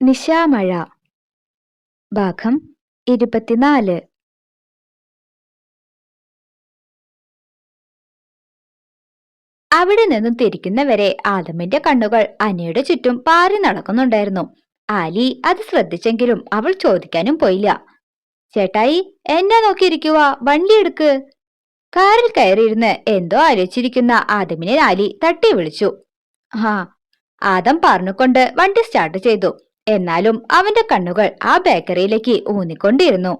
നിശാമഴ. ഭാഗം ഇരുപത്തിനാല്. അവിടെ നിന്നും തിരിക്കുന്നവരെ ആദമിന്റെ കണ്ണുകൾ അനയുടെ ചുറ്റും പാറി നടക്കുന്നുണ്ടായിരുന്നു. ആലി അത് ശ്രദ്ധിച്ചെങ്കിലും അവൾ ചോദിക്കാനും പോയില്ല. ചേട്ടായി എന്നെ നോക്കിയിരിക്കുക വണ്ടി എടുക്ക്. കാറിൽ കയറിയിരുന്ന് എന്തോ ആലോചിച്ചിരിക്കുന്ന ആദമിനെ ആലി തട്ടി വിളിച്ചു. ആ ആദം പറഞ്ഞുകൊണ്ട് വണ്ടി സ്റ്റാർട്ട് ചെയ്തു. എന്നാലും അവന്റെ കണ്ണുകൾ ആ ബേക്കറിയിലേക്ക് ഊന്നിക്കൊണ്ടിരുന്നു.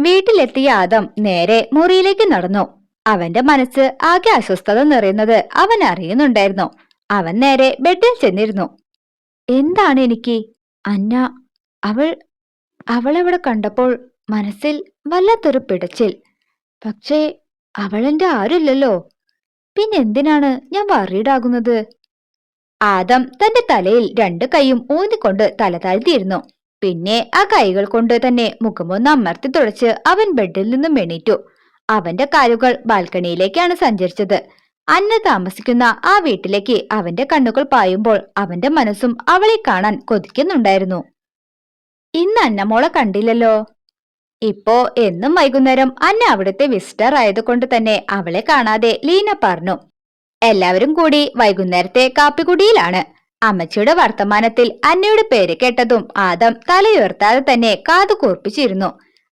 വീട്ടിലെത്തിയ ആദം നേരെ മുറിയിലേക്ക് നടന്നു. അവന്റെ മനസ്സ് ആകെ അസ്വസ്ഥത നിറയുന്നത് അവൻ അറിയുന്നുണ്ടായിരുന്നു. അവൻ നേരെ ബെഡിൽ ചെന്നിരുന്നു. എന്താണ് എനിക്ക്? അന്ന അവൾ അവളവിടെ കണ്ടപ്പോൾ മനസ്സിൽ വല്ലാത്തൊരു പിടച്ചിൽ. പക്ഷേ അവളെന്റെ ആരുമില്ലല്ലോ. പിന്നെന്തിനാണ് ഞാൻ വറീഡാകുന്നത് ആദം തന്റെ തലയിൽ രണ്ട് കൈയും ഊന്നിക്കൊണ്ട് തല താഴ്ത്തിയിരുന്നു. പിന്നെ ആ കൈകൾ കൊണ്ട് തന്നെ മുഖമൊന്ന് അമർത്തി തുടച്ച് അവൻ ബെഡിൽ നിന്നും എണീറ്റു. അവന്റെ കാലുകൾ ബാൽക്കണിയിലേക്കാണ് സഞ്ചരിച്ചത്. അന്ന താമസിക്കുന്ന ആ വീട്ടിലേക്ക് അവന്റെ കണ്ണുകൾ പായുമ്പോൾ അവന്റെ മനസ്സും അവളെ കാണാൻ കൊതിക്കുന്നുണ്ടായിരുന്നു. ഇന്ന് അന്നമോളെ കണ്ടില്ലല്ലോ? ഇപ്പോ എന്നും വൈകുന്നേരം അന്ന അവിടുത്തെ വിസിറ്റർ ആയതുകൊണ്ട് തന്നെ അവളെ കാണാതെ ലീന പറഞ്ഞു. എല്ലാവരും കൂടി വൈകുന്നേരത്തെ കാപ്പിക്കുടിയിലാണ് അമ്മച്ചിയുടെ വർത്തമാനത്തിൽ അന്നയുടെ പേര് കേട്ടതും ആദം തലയുയർത്താതെ തന്നെ കാതു കൂർപ്പിച്ചിരുന്നു.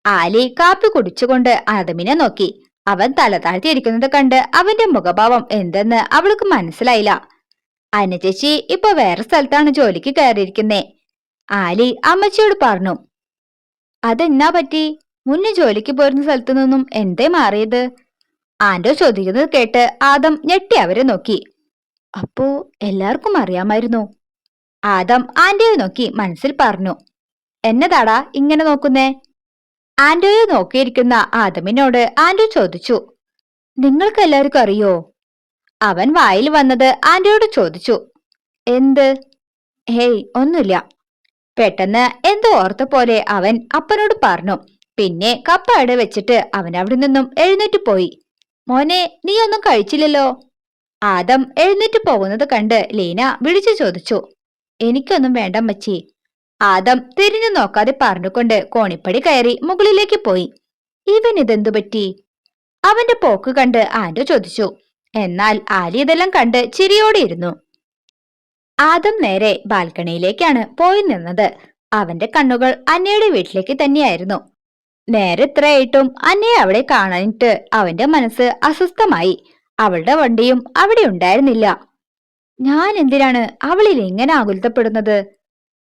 ആലി കാപ്പി കുടിച്ചുകൊണ്ട് ആദമിനെ നോക്കി. അവൻ തല താഴ്ത്തിയിരിക്കുന്നത് കണ്ട് അവന്റെ മുഖഭാവം എന്തെന്ന് അവൾക്ക് മനസ്സിലായില്ല. അന്ന ചേച്ചി ഇപ്പൊ വേറെ സ്ഥലത്താണ് ജോലിക്ക് കയറിയിരിക്കുന്നേ. ആലി അമ്മച്ചിയോട് പറഞ്ഞു അതെന്നാ പറ്റി? മുന്നേ ജോലിക്ക് പോരുന്ന സ്ഥലത്തു നിന്നും എന്തേ മാറിയത്? ആൻഡോ ചോദിക്കുന്നത് കേട്ട് ആദം ഞെട്ടി അവരെ നോക്കി. അപ്പോ എല്ലാവർക്കും അറിയാമായിരുന്നു. ആദം ആന്റോയെ നോക്കി മനസ്സിൽ പറഞ്ഞു. എന്നതാടാ ഇങ്ങനെ നോക്കുന്നേ? ആന്റോയെ നോക്കിയിരിക്കുന്ന ആദമിനോട് ആന്റോ ചോദിച്ചു. നിങ്ങൾക്ക് എല്ലാവർക്കും അറിയോ? അവൻ വായിൽ വന്നത് ആന്റോയോട് ചോദിച്ചു. എന്ത്? ഹേയ് ഒന്നുമില്ല. പെട്ടെന്ന് എന്തോ ഓർത്ത പോലെ അവൻ അപ്പനോട് പറഞ്ഞു. പിന്നെ കപ്പ അവിടെ വെച്ചിട്ട് അവൻ അവിടെ നിന്നും എഴുന്നേറ്റ് പോയി. മോനെ നീ ഒന്നും കഴിച്ചില്ലല്ലോ? ആദം എഴുന്നേറ്റ് പോകുന്നത് കണ്ട് ലീന വിളിച്ചു ചോദിച്ചു. എനിക്കൊന്നും വേണ്ട മച്ചി ആദം തിരിഞ്ഞു നോക്കാതെ പറഞ്ഞുകൊണ്ട് കോണിപ്പടി കയറി മുകളിലേക്ക് പോയി. ഇവൻ ഇതെന്തു പറ്റി? അവന്റെ പോക്ക് കണ്ട് ആൻഡോ ചോദിച്ചു. എന്നാൽ ആലി ഇതെല്ലാം കണ്ട് ചിരിയോടെ ഇരുന്നു ആദം നേരെ ബാൽക്കണിയിലേക്കാണ് പോയി നിന്നത്. അവന്റെ കണ്ണുകൾ അന്നയുടെ വീട്ടിലേക്ക് തന്നെയായിരുന്നു. നേരെ ഇത്രയായിട്ടും അന്നയെ അവിടെ കാണാനിട്ട് അവന്റെ മനസ്സ് അസ്വസ്ഥമായി. അവളുടെ വണ്ടിയും അവിടെ ഉണ്ടായിരുന്നില്ല. ഞാൻ എന്തിനാണ് അവളിൽ എങ്ങനെ ആകുലത്തപ്പെടുന്നത്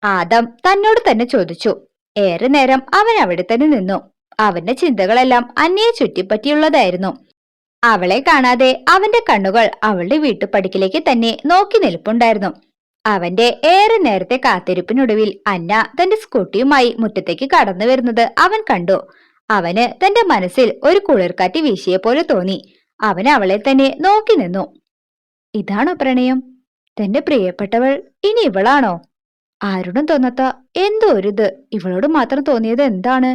ആദം തന്നോട് തന്നെ ചോദിച്ചു. ഏറെ നേരം അവൻ അവിടെ തന്നെ നിന്നു. അവന്റെ ചിന്തകളെല്ലാം അന്നയെ ചുറ്റിപ്പറ്റിയുള്ളതായിരുന്നു. അവളെ കാണാതെ അവന്റെ കണ്ണുകൾ അവളുടെ വീട്ടുപടിക്കിലേക്ക് തന്നെ നോക്കി നിൽപ്പുണ്ടായിരുന്നു. അവന്റെ ഏറെ നേരത്തെ കാത്തിരിപ്പിനൊടുവിൽ അന്ന തന്റെ സ്കൂട്ടിയുമായി മുറ്റത്തേക്ക് കടന്നു വരുന്നത് അവൻ കണ്ടു. അവന് തന്റെ മനസ്സിൽ ഒരു കുളിർക്കാറ്റ് വീശിയ പോലെ തോന്നി. അവൻ അവളെ തന്നെ നോക്കി നിന്നു. ഇതാണോ പ്രണയം? തന്റെ പ്രിയപ്പെട്ടവൾ ഇനി ഇവളാണോ? ആരോടും തോന്നാത്ത എന്തോ ഒരിത് ഇവളോട് മാത്രം തോന്നിയത് എന്താണ്?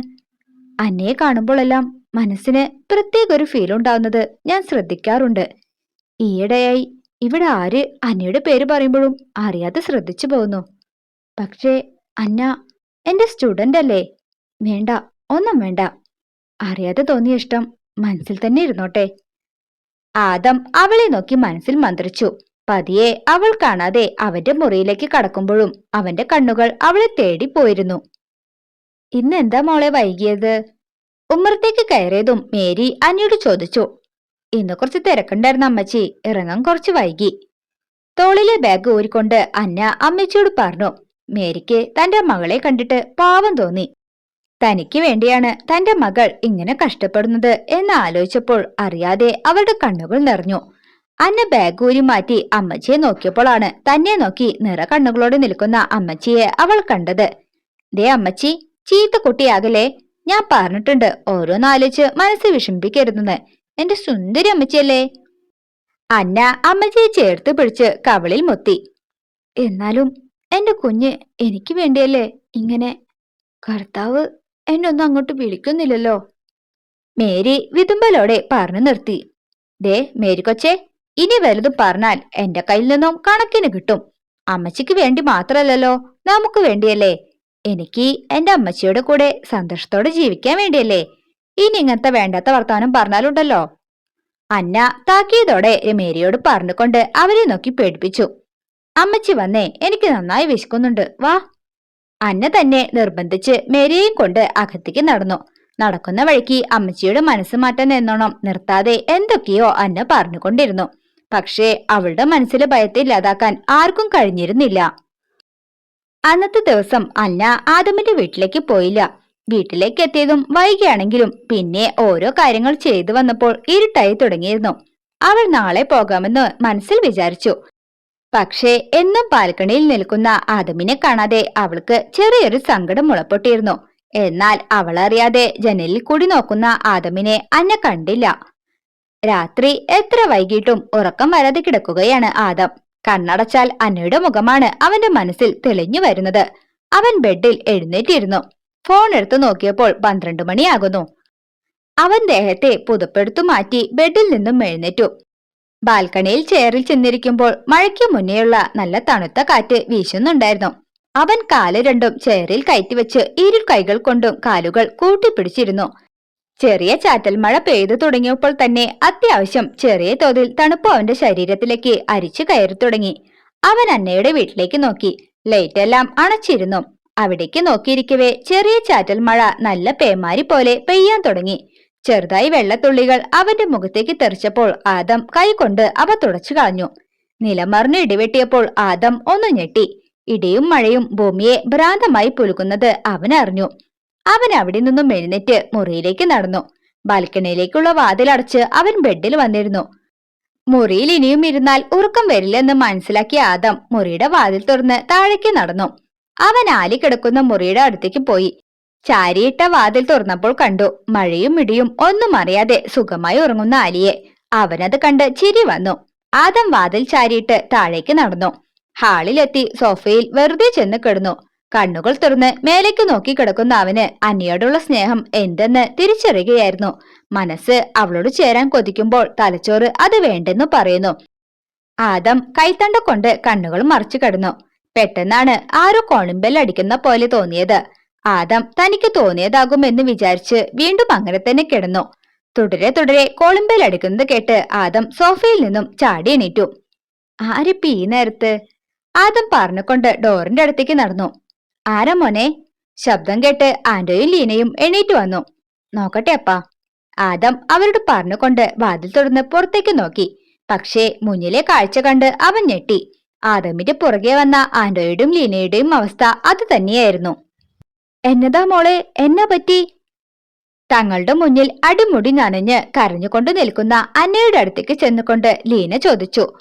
അന്നയെ കാണുമ്പോഴെല്ലാം മനസ്സിന് പ്രത്യേക ഒരു ഫീൽ ഉണ്ടാവുന്നത് ഞാൻ ശ്രദ്ധിക്കാറുണ്ട്. ഈയിടെയായി ഇവിടെ ആര് അന്നയുടെ പേര് പറയുമ്പോഴും അറിയാതെ ശ്രദ്ധിച്ചു പോകുന്നു. പക്ഷേ അന്ന എന്റെ സ്റ്റുഡന്റ് അല്ലേ? വേണ്ട ഒന്നും വേണ്ട. അറിയാതെ തോന്നിയ ഇഷ്ടം മനസ്സിൽ തന്നെ ഇരുന്നോട്ടെ. ആദം അവളെ നോക്കി മനസ്സിൽ മന്ത്രിച്ചു. പതിയെ അവൾ കാണാതെ അവന്റെ മുറിയിലേക്ക് കടക്കുമ്പോഴും അവന്റെ കണ്ണുകൾ അവളെ തേടി പോയിരുന്നു. ഇന്ന് എന്താ മോളെ വൈകിയത്? ഉമ്മറത്തേക്ക് കയറിയതും മേരി അന്നയോട് ചോദിച്ചു. ഇന്ന് കുറച്ച് തിരക്കുണ്ടായിരുന്ന അമ്മച്ചി. ഇറങ്ങാൻ കുറച്ച് വൈകി. തോളിലെ ബാഗ് ഊരിക്കൊണ്ട് അന്ന അമ്മച്ചിയോട് പറഞ്ഞു മേരിക്ക് തന്റെ മകളെ കണ്ടിട്ട് പാവം തോന്നി. തനിക്ക് വേണ്ടിയാണ് തന്റെ മകൾ ഇങ്ങനെ കഷ്ടപ്പെടുന്നത് എന്ന് ആലോചിച്ചപ്പോൾ അറിയാതെ അവളുടെ കണ്ണുകൾ നിറഞ്ഞു. അന്ന ബാഗ് ഊരി മാറ്റി അമ്മച്ചിയെ നോക്കിയപ്പോഴാണ് തന്നെ നോക്കി നിറ കണ്ണുകളോടെ നിൽക്കുന്ന അമ്മച്ചിയെ അവൾ കണ്ടത്. ദേ അമ്മച്ചി ചീത്ത കുട്ടിയാകലേ ഞാൻ പറഞ്ഞിട്ടുണ്ട് ഓരോന്നാലോചിച്ച് മനസ്സ് വിഷമിപ്പിക്കരുതെന്ന്. എന്റെ സുന്ദരി അമ്മച്ചിയല്ലേ? അന്ന അമ്മച്ചിയെ ചേർത്ത് പിടിച്ച് കവളിൽ മുത്തി. എന്നാലും എന്റെ കുഞ്ഞ് എനിക്ക് വേണ്ടിയല്ലേ ഇങ്ങനെ കർത്താവ് എന്നെ ഒന്നും അങ്ങോട്ട് വിളിക്കുന്നില്ലല്ലോ? മേരി വിതുമ്പലോടെ പറഞ്ഞു നിർത്തി. ദേ മേരി കൊച്ചേ ഇനി വലുതും പറഞ്ഞാൽ എന്റെ കയ്യിൽ നിന്നും കണക്കിന് കിട്ടും. അമ്മച്ചിക്ക് വേണ്ടി മാത്രമല്ലല്ലോ നമുക്ക് വേണ്ടിയല്ലേ? എനിക്ക് എന്റെ അമ്മച്ചിയുടെ കൂടെ സന്തോഷത്തോടെ ജീവിക്കാൻ വേണ്ടിയല്ലേ? ഇനി ഇങ്ങനത്തെ വേണ്ടാത്ത വർത്താനം പറഞ്ഞാലുണ്ടല്ലോ. അന്ന താക്കിയതോടെ മേരിയോട് പറഞ്ഞുകൊണ്ട് അവരെ നോക്കി പേടിപ്പിച്ചു. അമ്മച്ചി വന്നേ എനിക്ക് നന്നായി വിശക്കുന്നുണ്ട്. വാ. അന്ന തന്നെ നിർബന്ധിച്ച് മേരിയെയും കൊണ്ട് അകത്തേക്ക് നടന്നു. നടക്കുന്ന വഴിക്ക് അമ്മച്ചിയുടെ മനസ്സ് മാറ്റാൻ എന്നോണം നിർത്താതെ എന്തൊക്കെയോ അന്ന പറഞ്ഞുകൊണ്ടിരുന്നു. പക്ഷേ അവളുടെ മനസ്സിലെ ഭയത്തെ ഇല്ലാതാക്കാൻ ആർക്കും കഴിഞ്ഞിരുന്നില്ല. അന്നത്തെ ദിവസം അന്ന ആദമിന്റെ വീട്ടിലേക്ക് പോയില്ല. വീട്ടിലേക്ക് എത്തിയതും വൈകിയാണെങ്കിലും പിന്നെ ഓരോ കാര്യങ്ങൾ ചെയ്തു വന്നപ്പോൾ ഇരുട്ടായി തുടങ്ങിയിരുന്നു. അവൾ നാളെ പോകാമെന്ന് മനസ്സിൽ വിചാരിച്ചു. പക്ഷേ എന്നും ബാൽക്കണിയിൽ നിൽക്കുന്ന ആദമിനെ കാണാതെ അവൾക്ക് ചെറിയൊരു സങ്കടം മുളപ്പൊട്ടിയിരുന്നു. എന്നാൽ അറിയാതെ ജനലിൽ കൂടി നോക്കുന്ന ആദമിനെ അന്ന കണ്ടില്ല. രാത്രി എത്ര വൈകിട്ടും ഉറക്കം വരാതെ കിടക്കുകയാണ് ആദം. കണ്ണടച്ചാൽ അന്നയുടെ മുഖമാണ് അവന്റെ മനസ്സിൽ തെളിഞ്ഞു വരുന്നത്. അവൻ ബെഡിൽ എഴുന്നേറ്റിരുന്നു. ഫോൺ എടുത്തു നോക്കിയപ്പോൾ പന്ത്രണ്ട് മണിയാകുന്നു. അവൻ ദേഹത്തെ പുതുപ്പെടുത്തു മാറ്റി ബെഡിൽ നിന്നും എഴുന്നേറ്റു. ബാൽക്കണിയിൽ ചെയറിൽ ചെന്നിരിക്കുമ്പോൾ മഴയ്ക്ക് മുന്നേയുള്ള നല്ല തണുത്ത കാറ്റ് വീശുന്നുണ്ടായിരുന്നു. അവൻ കാൽ രണ്ടും ചെയറിൽ കയറ്റിവെച്ച് ഇരു കൈകൾ കൊണ്ടും കാലുകൾ കൂട്ടിപ്പിടിച്ചിരുന്നു. ചെറിയ ചാറ്റൽ മഴ പെയ്തു തുടങ്ങിയപ്പോൾ തന്നെ അത്യാവശ്യം ചെറിയ തോതിൽ തണുപ്പ് അവന്റെ ശരീരത്തിലേക്ക് അരിച്ചു കയറി തുടങ്ങി. അവൻ അന്നയുടെ വീട്ടിലേക്ക് നോക്കി. ലൈറ്റെല്ലാം അണച്ചിരുന്നു. അവിടേക്ക് നോക്കിയിരിക്കവേ. ചെറിയ ചാറ്റൽ മഴ നല്ല പേമാരി പോലെ പെയ്യാൻ തുടങ്ങി. ചെറുതായി വെള്ളത്തുള്ളികൾ അവന്റെ മുഖത്തേക്ക് തെറിച്ചപ്പോൾ ആദം കൈകൊണ്ട് അവ തുടച്ചു കളഞ്ഞു. നിലമറിഞ്ഞ് ഇടിവെട്ടിയപ്പോൾ ആദം ഒന്ന് ഞെട്ടി. ഇടിയും മഴയും ഭൂമിയെ ഭ്രാന്തമായി പുലുക്കുന്നത് അവൻ അറിഞ്ഞു. അവൻ അവിടെ നിന്നും എഴുന്നേറ്റ് മുറിയിലേക്ക് നടന്നു. ബാൽക്കണിയിലേക്കുള്ള വാതിലടച്ച് അവൻ ബെഡിൽ വന്നിരുന്നു. മുറിയിൽ ഇനിയും ഇരുന്നാൽ ഉറക്കം വരില്ലെന്ന് മനസ്സിലാക്കിയ ആദം മുറിയുടെ വാതിൽ തുറന്ന് താഴേക്ക് നടന്നു. അവൻ ആലി കിടക്കുന്ന മുറിയുടെ അടുത്തേക്ക് പോയി. ചാരിയിട്ട വാതിൽ തുറന്നപ്പോൾ കണ്ടു. മഴയും ഇടിയും ഒന്നും അറിയാതെ സുഖമായി ഉറങ്ങുന്ന ആലിയെ. അവനത് കണ്ട് ചിരി വന്നു. ആദം വാതിൽ ചാരിയിട്ട് താഴേക്ക് നടന്നു. ഹാളിലെത്തി സോഫയിൽ വെറുതെ ചെന്ന് കിടന്നു. കണ്ണുകൾ തുറന്ന് മേലേക്ക് നോക്കി കിടക്കുന്ന അവന് അന്നയോടുള്ള സ്നേഹം എന്തെന്ന് തിരിച്ചറിയുകയായിരുന്നു. മനസ്സ് അവളോട് ചേരാൻ കൊതിക്കുമ്പോൾ തലച്ചോറ് അത് വേണ്ടെന്ന് പറയുന്നു. ആദം കൈത്തണ്ട കൊണ്ട് കണ്ണുകൾ മറിച്ചു കിടന്നു. പെട്ടെന്നാണ് ആരോ കോളിമ്പൽ അടിക്കുന്ന പോലെ തോന്നിയത്. ആദം തനിക്ക് തോന്നിയതാകും എന്ന് വിചാരിച്ച് വീണ്ടും അങ്ങനെ തന്നെ കിടന്നു. തുടരെ തുടരെ കോളിമ്പൽ അടിക്കുന്നത് കേട്ട് ആദം സോഫയിൽ നിന്നും ചാടി എണീറ്റു. ആരിപ്പ ഈ നേരത്ത്? ആദം പറഞ്ഞുകൊണ്ട് ഡോറിന്റെ അടുത്തേക്ക് നടന്നു. ആരാ മോനെ? ശബ്ദം കേട്ട് ആന്റോയും ലീനയും എണീറ്റ് വന്നു. നോക്കട്ടെ അപ്പാ. ആദം അവരോട് പറഞ്ഞുകൊണ്ട് വാതിൽ തുറന്ന് പുറത്തേക്ക് നോക്കി. പക്ഷേ മുന്നിലെ കാഴ്ച കണ്ട് അവൻ ഞെട്ടി. ആദമിന്റെ പുറകെ വന്ന ആൻഡ്രോയുടെയും ലീനയുടെയും അവസ്ഥ അത് തന്നെയായിരുന്നു. എന്നതാ മോളെ? എന്നെ പറ്റി? തങ്ങളുടെ മുന്നിൽ അടിമുടി നനഞ്ഞ് കരഞ്ഞുകൊണ്ട് നിൽക്കുന്ന അന്നയുടെ അടുത്തേക്ക് ചെന്നുകൊണ്ട് ലീന ചോദിച്ചു.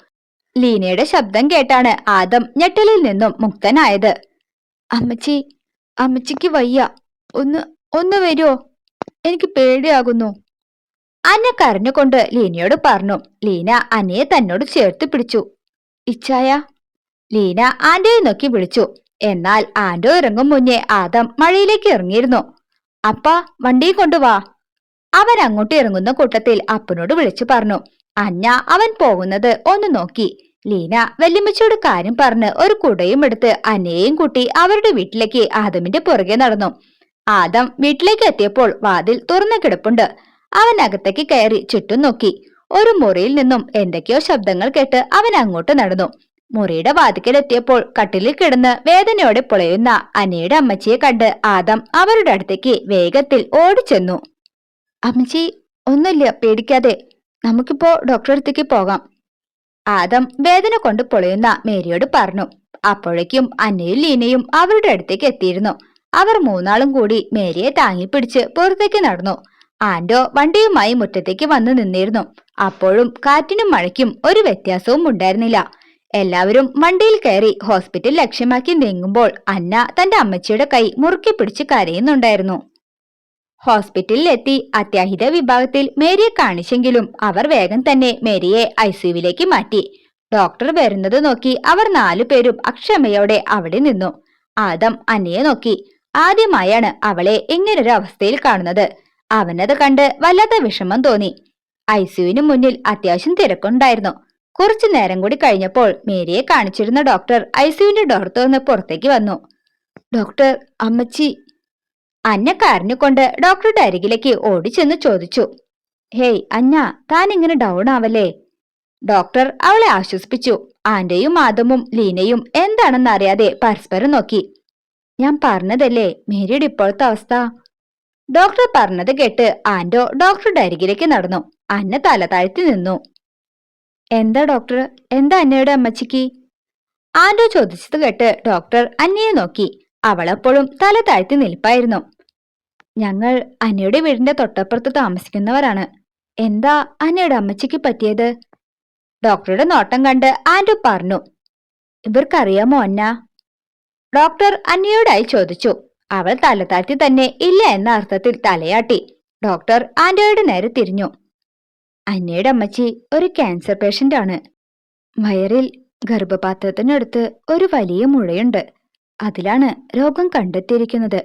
ലീനയുടെ ശബ്ദം കേട്ടാണ് ആദം ഞെട്ടലിൽ നിന്നും മുക്തനായത്. അമ്മച്ചി അമ്മച്ചിക്ക് വയ്യ. ഒന്ന് ഒന്ന് വരുമോ എനിക്ക് പേടിയാകുന്നു. അന്ന കരഞ്ഞുകൊണ്ട് ലീനയോട് പറഞ്ഞു. ലീന അന്നയെ തന്നോട് ചേർത്ത് പിടിച്ചു. ഇച്ചായ. ലീന ആന്റോയെ നോക്കി വിളിച്ചു. എന്നാൽ ആന്റോ ഇറങ്ങും മുന്നേ ആദം മഴയിലേക്ക് ഇറങ്ങിയിരുന്നു. അപ്പ വണ്ടി കൊണ്ടുവാ. അവൻ അങ്ങോട്ട് ഇറങ്ങുന്ന കൂട്ടത്തിൽ അപ്പനോട് വിളിച്ചു പറഞ്ഞു. അന്ന അവൻ പോകുന്നത് ഒന്ന് നോക്കി. ലീന വെല്ലുമിച്ചോട് കാര്യം പറഞ്ഞ് ഒരു കുടയും എടുത്ത് അന്നയെയും കൂട്ടി അവരുടെ വീട്ടിലേക്ക് ആദമിന്റെ പുറകെ നടന്നു. ആദം വീട്ടിലേക്ക് എത്തിയപ്പോൾ വാതിൽ തുറന്നു കിടപ്പുണ്ട്. അവൻ അകത്തേക്ക് കയറി ചുറ്റും നോക്കി. ഒരു മുറിയിൽ നിന്നും എന്തൊക്കെയോ ശബ്ദങ്ങൾ കേട്ട് അവൻ അങ്ങോട്ട് നടന്നു. മുറിയുടെ വാതിക്കലെത്തിയപ്പോൾ കട്ടിലിൽ കിടന്ന് വേദനയോടെ പൊളയുന്ന അനയുടെ അമ്മച്ചിയെ കണ്ട് ആദം അവരുടെ അടുത്തേക്ക് വേഗത്തിൽ ഓടിച്ചെന്നു. അമ്മച്ചി ഒന്നുമില്ല പേടിക്കാതെ. നമുക്കിപ്പോ ഡോക്ടറെ അടുത്തേക്ക് പോകാം. ആദം വേദന കൊണ്ട് പൊളയുന്ന മേരിയോട് പറഞ്ഞു. അപ്പോഴേക്കും അന്നയും ലീനയും അവരുടെ അടുത്തേക്ക് എത്തിയിരുന്നു. അവർ മൂന്നാളും കൂടി മേരിയെ താങ്ങിപ്പിടിച്ച് പുറത്തേക്ക് നടന്നു. ആന്റോ വണ്ടിയുമായി മുറ്റത്തേക്ക് വന്നു നിന്നിരുന്നു. അപ്പോഴും കാറ്റിനും മഴയ്ക്കും ഒരു വ്യത്യാസവും ഉണ്ടായിരുന്നില്ല. എല്ലാവരും വണ്ടിയിൽ കയറി ഹോസ്പിറ്റൽ ലക്ഷ്യമാക്കി നീങ്ങുമ്പോൾ അന്ന തന്റെ അമ്മച്ചിയുടെ കൈ മുറുക്കി പിടിച്ച് കരയുന്നുണ്ടായിരുന്നു. ഹോസ്പിറ്റലിൽ എത്തി അത്യാഹിത വിഭാഗത്തിൽ മേരിയെ കാണിച്ചെങ്കിലും അവർ വേഗം തന്നെ മേരിയെ ഐസിയുവിലേക്ക് മാറ്റി. ഡോക്ടർ വരുന്നത് നോക്കി അവർ നാലുപേരും അക്ഷമയോടെ അവിടെ നിന്നു. ആദം അന്നയെ നോക്കി. ആദ്യമായാണ് അവളെ ഇങ്ങനൊരു അവസ്ഥയിൽ കാണുന്നത്. അവനത് കണ്ട് വല്ലാത്ത വിഷമം തോന്നി. ഐസിയുവിന് മുന്നിൽ അത്യാവശ്യം തിരക്കുണ്ടായിരുന്നു. കുറച്ചു നേരം കൂടി കഴിഞ്ഞപ്പോൾ മേരിയെ കാണിച്ചിരുന്ന ഡോക്ടർ ഐസിയുവിന്റെ ഡോർ തുറന്ന് പുറത്തേക്ക് വന്നു. ഡോക്ടർ അമ്മച്ചി. അന്ന കരഞ്ഞുകൊണ്ട് ഡോക്ടറുടെ അരികിലേക്ക് ഓടിച്ചെന്ന് ചോദിച്ചു. ഹേയ് അന്ന താൻ ഇങ്ങനെ ഡൗൺ ആവല്ലേ? ഡോക്ടർ അവളെ ആശ്വസിപ്പിച്ചു. ആന്റെയും ആദമും ലീനയും എന്താണെന്നറിയാതെ പരസ്പരം നോക്കി. ഞാൻ പറഞ്ഞതല്ലേ മേരിയുടെ ഇപ്പോഴത്തെ അവസ്ഥ? ഡോക്ടർ പറഞ്ഞത് കേട്ട് ആന്റോ ഡോക്ടറുടെ അരികിലേക്ക് നടന്നു. അന്ന തല താഴ്ത്തി നിന്നു. എന്താ ഡോക്ടർ? എന്താ അന്നയുടെ അമ്മച്ചിക്ക്? ആന്റോ ചോദിച്ചത് കേട്ട് ഡോക്ടർ അന്നയെ നോക്കി. അവളെപ്പോഴും തല താഴ്ത്തി നിൽപ്പായിരുന്നു. ഞങ്ങൾ അന്നയുടെ വീടിന്റെ തൊട്ടപ്പുറത്ത് താമസിക്കുന്നവരാണ്. എന്താ അന്നയുടെ അമ്മച്ചിക്ക് പറ്റിയത്? ഡോക്ടറുടെ നോട്ടം കണ്ട് ആന്റോ പറഞ്ഞു. ഇവർക്കറിയാമോ അന്ന? ഡോക്ടർ അന്നയോടായി ചോദിച്ചു. അവൾ തല താഴ്ത്തി തന്നെ ഇല്ല എന്ന അർത്ഥത്തിൽ തലയാട്ടി. ഡോക്ടർ ആന്റോയുടെ നേരെ തിരിഞ്ഞു. അന്നയുടെ അമ്മച്ചി ഒരു ക്യാൻസർ പേഷ്യന്റ് ആണ്. വയറിൽ ഗർഭപാത്രത്തിനടുത്ത് ഒരു വലിയ മുഴയുണ്ട്. അതിലാണ് രോഗം കണ്ടെത്തിയിരിക്കുന്നത്.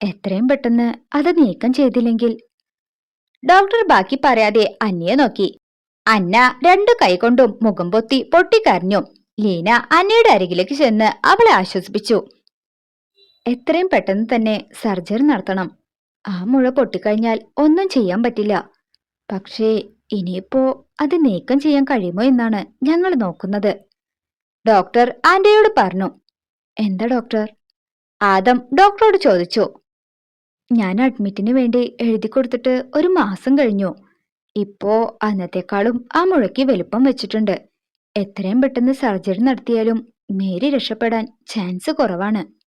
എത്രയും പെട്ടെന്ന് അത് നീക്കം ചെയ്തില്ലെങ്കിൽ. ഡോക്ടർ ബാക്കി പറയാതെ അന്നയെ നോക്കി. അന്ന രണ്ടു കൈകൊണ്ടും മുഖം പൊത്തി പൊട്ടിക്കരഞ്ഞു. ലീന അന്നയുടെ അരികിലേക്ക് ചെന്ന് അവളെ ആശ്വസിപ്പിച്ചു. എത്രയും പെട്ടെന്ന് തന്നെ സർജറി നടത്തണം. ആ മുഴ പൊട്ടിക്കഴിഞ്ഞാൽ ഒന്നും ചെയ്യാൻ പറ്റില്ല. പക്ഷേ ഇനിയിപ്പോ അത് നീക്കം ചെയ്യാൻ കഴിയുമോ എന്നാണ് ഞങ്ങൾ നോക്കുന്നത്. ഡോക്ടർ ആന്റയോട് പറഞ്ഞു. എന്താ ഡോക്ടർ? ആദം ഡോക്ടറോട് ചോദിച്ചു. ഞാൻ അഡ്മിറ്റിന് വേണ്ടി എഴുതി കൊടുത്തിട്ട് ഒരു മാസം കഴിഞ്ഞു. ഇപ്പോ അന്നത്തെക്കാളും ആ മുഴയ്ക്ക് വലുപ്പം വെച്ചിട്ടുണ്ട്. എത്രയും പെട്ടെന്ന് സർജറി നടത്തിയാലും മേരി രക്ഷപ്പെടാൻ ചാൻസ് കുറവാണ്.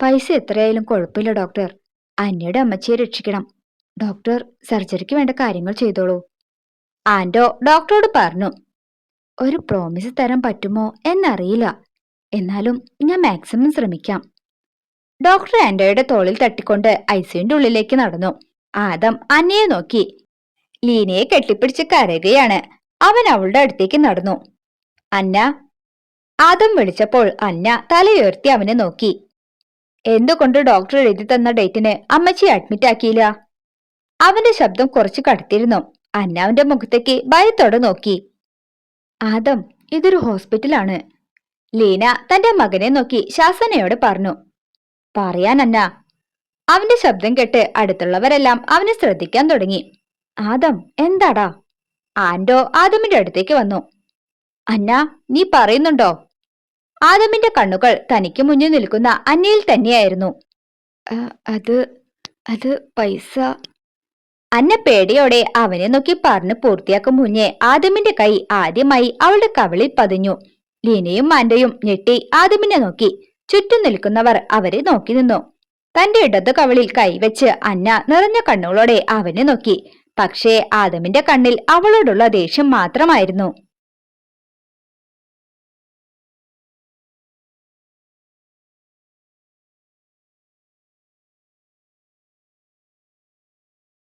പൈസ എത്രയായാലും കുഴപ്പമില്ല ഡോക്ടർ അന്നയുടെ അമ്മച്ചിയെ രക്ഷിക്കണം. ഡോക്ടർ സർജറിക്ക് വേണ്ട കാര്യങ്ങൾ ചെയ്തോളൂ. ആന്റോ ഡോക്ടറോട് പറഞ്ഞു. ഒരു പ്രോമിസ് തരാൻ പറ്റുമോ എന്നറിയില്ല. എന്നാലും ഞാൻ മാക്സിമം ശ്രമിക്കാം. ഡോക്ടർ ആന്റോയുടെ തോളിൽ തട്ടിക്കൊണ്ട് ഐസിയുന്റെ ഉള്ളിലേക്ക് നടന്നു. ആദം അന്നയെ നോക്കി. ലീനയെ കെട്ടിപ്പിടിച്ച് കരയുകയാണ്. അവൻ അവളുടെ അടുത്തേക്ക് നടന്നു. അന്ന ആദം വിളിച്ചപ്പോൾ അന്ന തലയുയർത്തി അവനെ നോക്കി. എന്തുകൊണ്ട് ഡോക്ടർ എഴുതി തന്ന ഡേറ്റിന് അമ്മച്ചി അഡ്മിറ്റ് ആക്കിയില്ല? അവന്റെ ശബ്ദം കുറച്ച് കടുത്തിരുന്നു. അന്നാവിന്റെ മുഖത്തേക്ക് ഭയത്തോടെ നോക്കി. ആദം ഇതൊരു ഹോസ്പിറ്റലാണ് ലീന തന്റെ മകനെ നോക്കി ശാസനയോട് പറഞ്ഞു. പറയാൻ അന്ന. അവന്റെ ശബ്ദം കേട്ട് അടുത്തുള്ളവരെല്ലാം അവനെ ശ്രദ്ധിക്കാൻ തുടങ്ങി. ആദം എന്താടാ? ആൻഡോ ആദമിന്റെ അടുത്തേക്ക് വന്നു. അന്ന നീ പറയുന്നുണ്ടോ? ആദമിന്റെ കണ്ണുകൾ തനിക്ക് മുന്നിൽ നിൽക്കുന്ന അന്നയിൽ തന്നെയായിരുന്നു. അത് അത് പൈസ. അന്ന പേടിയോടെ അവനെ നോക്കി പറഞ്ഞു പൂർത്തിയാക്കും മുന്നേ ആദമിന്റെ കൈ ആദ്യമായി അവളുടെ കവിളിൽ പതിഞ്ഞു. ലീനയും മാൻഡയും ഞെട്ടി ആദമിനെ നോക്കി. ചുറ്റും നിൽക്കുന്നവർ അവരെ നോക്കി നിന്നു. തന്റെ ഇടതു കവിളിൽ കൈവച്ച് അന്ന നിറഞ്ഞ കണ്ണുകളോടെ അവനെ നോക്കി. പക്ഷേ ആദമിന്റെ കണ്ണിൽ അവളോടുള്ള ദേഷ്യം മാത്രമായിരുന്നു.